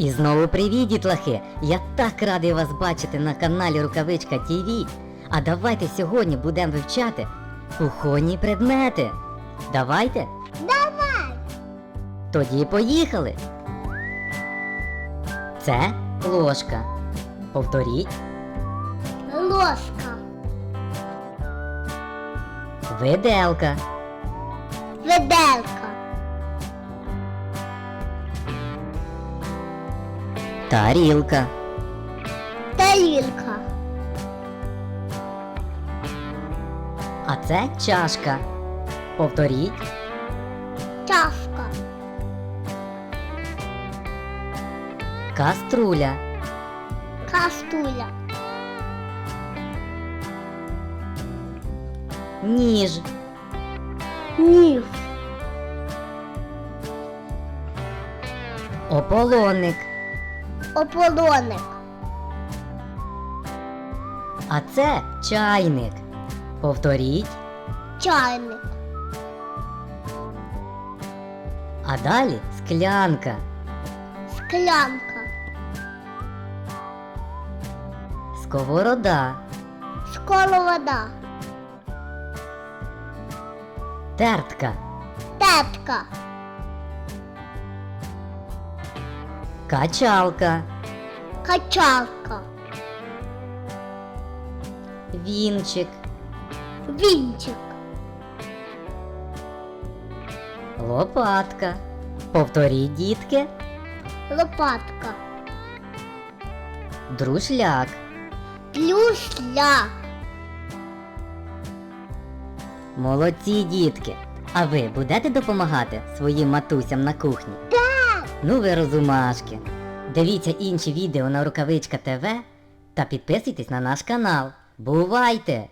І знову привіт, дітлахи! Я так радий вас бачити на каналі Рукавичка ТВ. А давайте сьогодні будемо вивчати кухонні предмети. Давайте? Давай! Тоді поїхали. Це ложка. Повторіть. Ложка, Виделка. виделка, Тарілка. тарілка, А це чашка. Повторіть. чашка, Каструля. кастуля, Ніж. ніж, Ополонник. Ополоник, А це чайник. Повторіть. чайник, А далі склянка. склянка, Сковорода. сковорода, Тертка. тетка, Качалка. качалка, Вінчик. вінчик, Лопатка. Повторіть, дітки. лопатка, Друшляк. плюсля, Молодці, дітки. А ви будете допомагати своїм матусям на кухні? Ну ви розумашки. Дивіться інші відео на Рукавичка ТВ та підписуйтесь на наш канал. Бувайте!